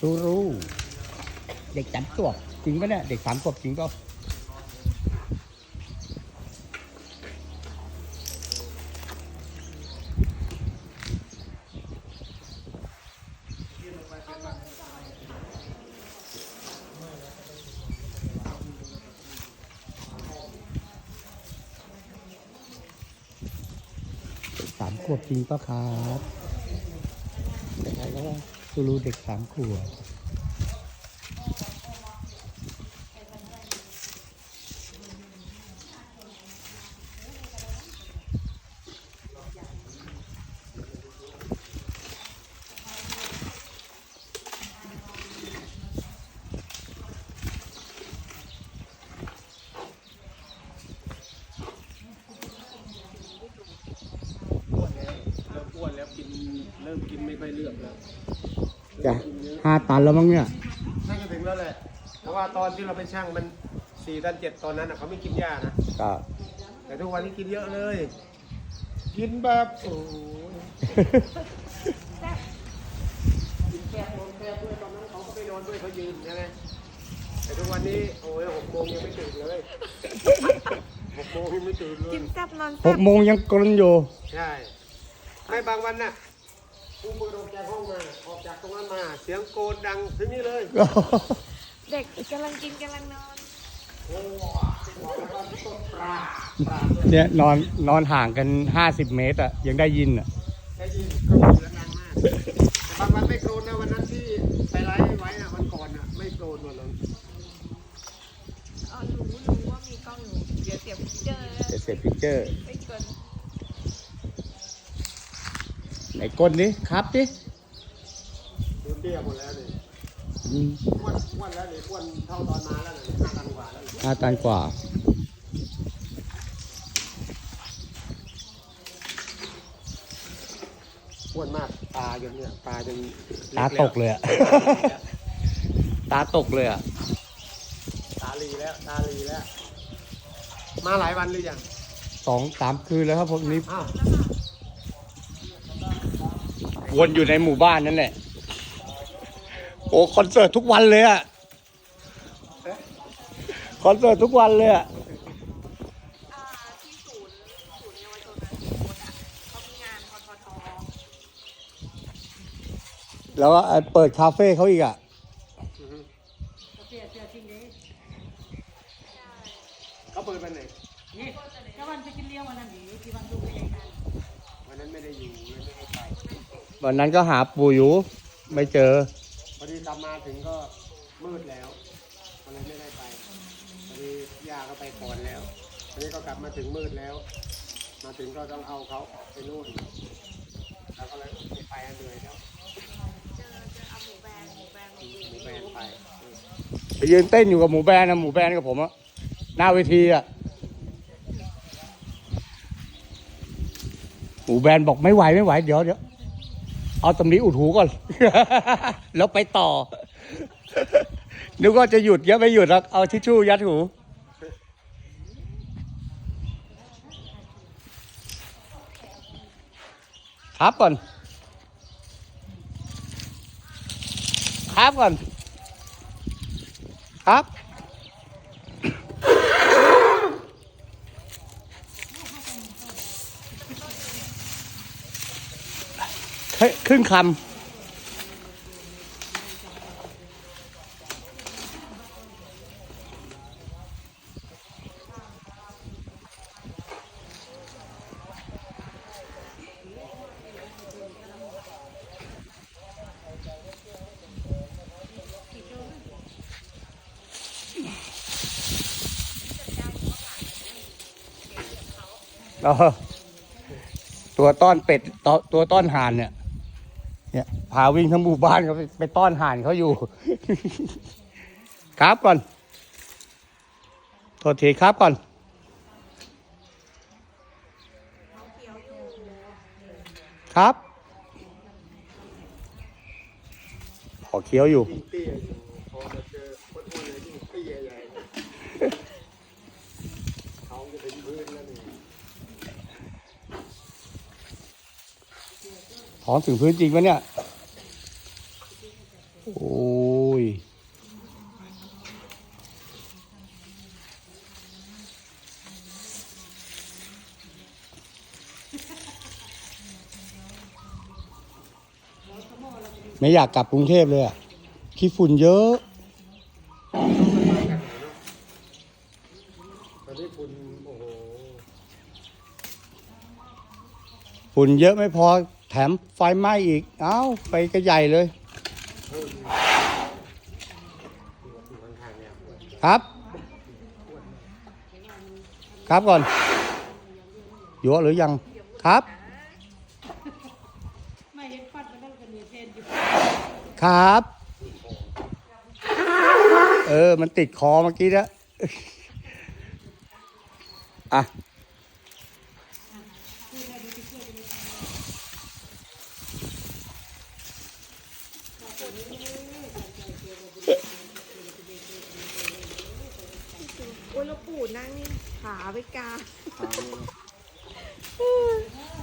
ตูรูเด็กสามขวบจริงปะเนี่ยเด็กสามขวบจริงก็สามขวบจริงปะครับ ว่าตูรูเด็กสามขวบเริ่มอ้วนแล้วกินเริ่มกินไม่ค่อยเลือกแล้ว จะห้าตันแล้วมั้งเนี่ยน่าจะถึงแล้วแหละเพราะว่าตอนที่เราไปช่างมันสี่ตันเจ็ดตอนนั้นน่ะเขาไม่กินหญ้านะ ก็แต่ทุกวันนี้กินเยอะเลย กินแบบโอ้ยกินแคบนอนแคบด้วยตอนนั้นเขาก็ไปนอนด้วยเขายืนใช่ไหมแต่ทุกวันนี้โอ้ยหกโมงยังไม่ตื่นเลยหกโมงยังไม่ตื่นเลย กินแซ่บนอนหแซ่กบโมงยังกลนอยู่ ใช่ ไม่บางวันน่ะกูเปิดออกจากห้องมาออก จากตรงนั้นมาเสียงโกนดังถึงนี่เลยเด็กกำลังกินกำลังนอนโอ้แล้วก็ต้นปลาปลาเนี่ยนอนนอนห่างกันห้าสิบเมตรอะยังได้ยินอะได้ยินก็มีแล้วดังมากแต่บางวันไม่โกรธนะวันนั้นที่ไปไลฟ์ไว้นะวันก่อนน่ะไม่โกรธวันนั้นอ๋อรู้รู้ว่ามีกล้องอยู่เดี๋ยวเสียบเจอเดี๋ยวเสร็จพิกเจอร์ไม่เกินไหนก้นดิครับดิดูเตี้ยหมดแล้วนี่อืมอ้วนอ้วนแล้วนี่อ้วนเท่าตอนมาแล้วนี่ห้าตันกว่าแล้วนี่ห้าตันกว่า อ้วนมากตาจนเนี่ยตาจนตาตกเลยอะตาตกเลยอะ ตาลีแล้วตาลีแล้ว มาหลายวันหรือยังสองสามคืนแล้วครับผมนี้อ้าววนอยู่ในหมู่บ้านนั่นแหละโอ้คอนเสิร์ตทุกวันเลยอะคอนเสิร์ตทุกวันเลยอะอ่าที่ศูนย์ศูนย์เยาวชนโค้ดอะเขามีงานทททแล้วก็เปิดคาเฟ่เขาอีกอะอือฮึเขาเปิดวันไหนนี่ก็วันไปกินเลี้ยงวันนั้นดีที่วันดูไปยังไงวันนั้นไม่ได้อยู่เลยไม่ได้ไปวันนั้นก็หาปู่อยู่ ไม่เจอพ อดีกลับมาถึงก็มืดแล้วก็เลยไม่ได้ไปพอดีย่าก็ไปก่อนแล้วทีนี้ก็กลับมาถึงมืดแล้ว มาถึงก็ต้องเอาเขาออกไปนู่นแล้วก็เลยไม่ไปเหนื่อยแล้วเจอเจอเอาหมูแบนหมูแบนมากินหมูแบนไปเออไปยืนเต้นอยู่กับหมูแบนนะหมูแบนกับผมอะหน้าเวทีอะหมูแบนบอกไม่ไหวไม่ไหวเดี๋ยวเดี๋ยว เอาตำนี้อุดหูก่อน แล้วไปต่อ นึกว่าจะหยุดยอะไม่หยุดแล้วเอาทิชชู่ยัดหูครับก่อนครับก่อนครับ ครึ่งคำเออตัวต้อนเป็ดตัวตัวต้อนห่านเนี่ย เนี่ยพาวิ่งทั้งหมู่บ้านเขาไปไปต้อนห่านเขาอยู่ ครับก่อนโทษทีครับก่อนครับขอเคี้ยวอยู่ ยิ่งเตี้ยอยู่พอมาเจอคนอ้วนเลยยิ่งเตี้ยใหญ่เขาจะถึงพื้นแล้วนี่ ของถึงพื้นจริงปะเนี่ย โอ้ย ไม่อยากกลับกรุงเทพเลยอะขี้ฝุ่นเยอะตอนนี้คุณโอ้โหฝุ่นเยอะไม่พอ แถมไฟไหม้อีก เอ้าไปก็ใหญ่เลย ครับ ครับก่อนอยู่หรือยังครับ ครับ เออ มันติดคอเมื่อกี้นะอะ โอ้ยแล้วปู่นั่งนี่ขาไปกา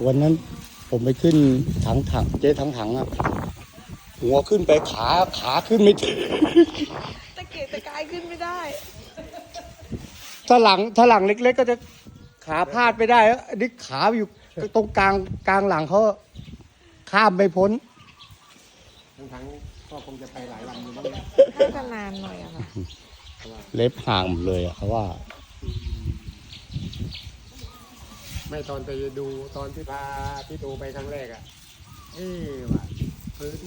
วันนั้นผมไปขึ้นถังถังเจ๊ถังถังอะหัวขึ้นไปขาขาขึ้นไม่ถึงตะเกียกตะกายขึ้นไม่ได้ ถ้าหลังถ้าหลังเล็ก ๆ ก็จะขาพาดไม่ได้แล้วอันนี้ขาอยู่ตรงกลางกลางหลังเขาข้ามไม่พ้นทั้งๆ ก็คงจะไปหลายวันอยู่บ้างนะน่าจะนานหน่อยอะค่ะ เล็บห่างหมดเลยอะเขาว่า ไม่ตอนไปดูตอนที่พาพี่ดูไปครั้งแรกอะ เอ๊ะว่ะพื้น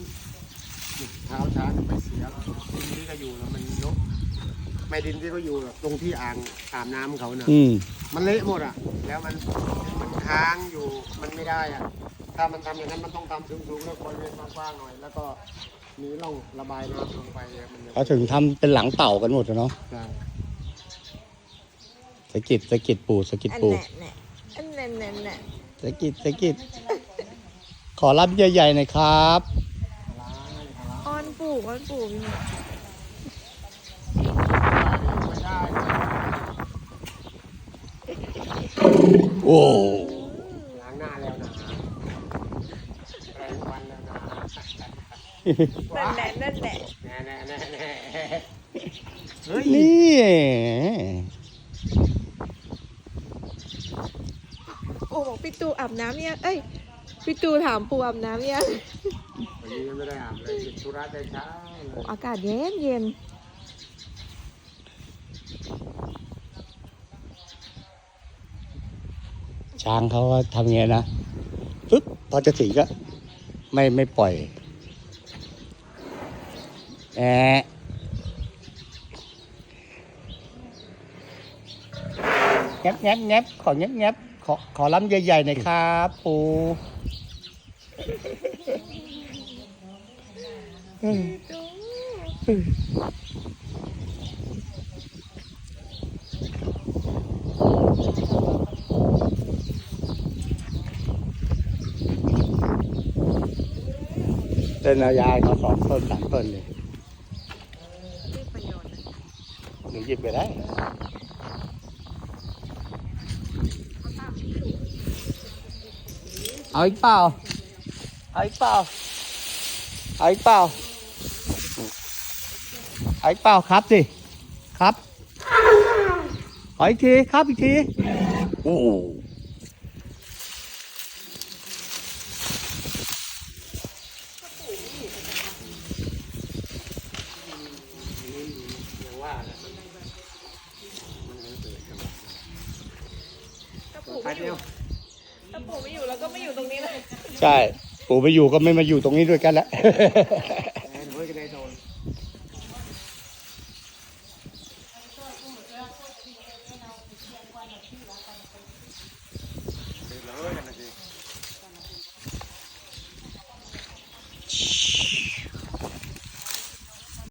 เท้าช้างไปเสียแล้วดินที่ก็อยู่แล้วมันนกไม่ดินที่เขาอยู่อะตรงที่อ่างอาบน้ำเขาน่ะอืม มันเละหมดอะ แล้วมันมันค้างอยู่ มันไม่ได้อะ ถ้ามันทำอย่างนั้นมันต้องทำสูงๆแล้วบริเวณกว้างๆหน่อย แล้วก็ มีร่องระบายน้ำลงไปอะมันเขาถึงทำเป็นหลังเต่ากันหมดอะเนาะใช่สะกิดสะกิดปูสะกิดอันปูแหน่แหน่อันแหน่แหน่แหน่สะกิดสะกิด ขอรับใหญ่ๆหน่อยครับ ล้างให้ล้างอ้อนปู่อ้อนปู่พี่หมดไม่ได้ โอ้ ล้างหน้าแล้วนะแปรงฟันแล้วนะ นั่นแหละนั่นแหละน่แน่แน่แน่เฮ้ยนี่โอ้บอกพี่ตูอาบน้ำยังเอ้ยพี่ตูถามปูอาบน้ำยังวันนี้ยังไม่ได้อาบเลยติดธุระแต่เช้าโอ้อากาศเย็นเย็นช้างเขาทำไงนะปึ๊บพอจะถึงก็ไม่ไม่ปล่อย แอะแงบแงบแงบขอแงบแงบขอขอล้ำใหญ่ๆหน่อยครับปูเต้นเอายายเขาสองต้นสามต้นเลย นี่ประโยชน์นะ หนูหยิบไปได้เอาอีกเปล่า เอาอีกเปล่า เอาอีกเปล่า เอาอีกเปล่าครับสิ ครับ ขออีกที ครับอีกที โอ้โห ยังว่าแล้วมันมันยังเกิดกัน ถ้าปู่ ไป ไม่ อเดียยู่วถ้าปู่ไม่อยู่เราก็ไม่อยู่ตรงนี้เลย ใช่ ปู่ไปอยู่ก็ไม่มาอยู่ตรงนี้ด้วยกันแล้ว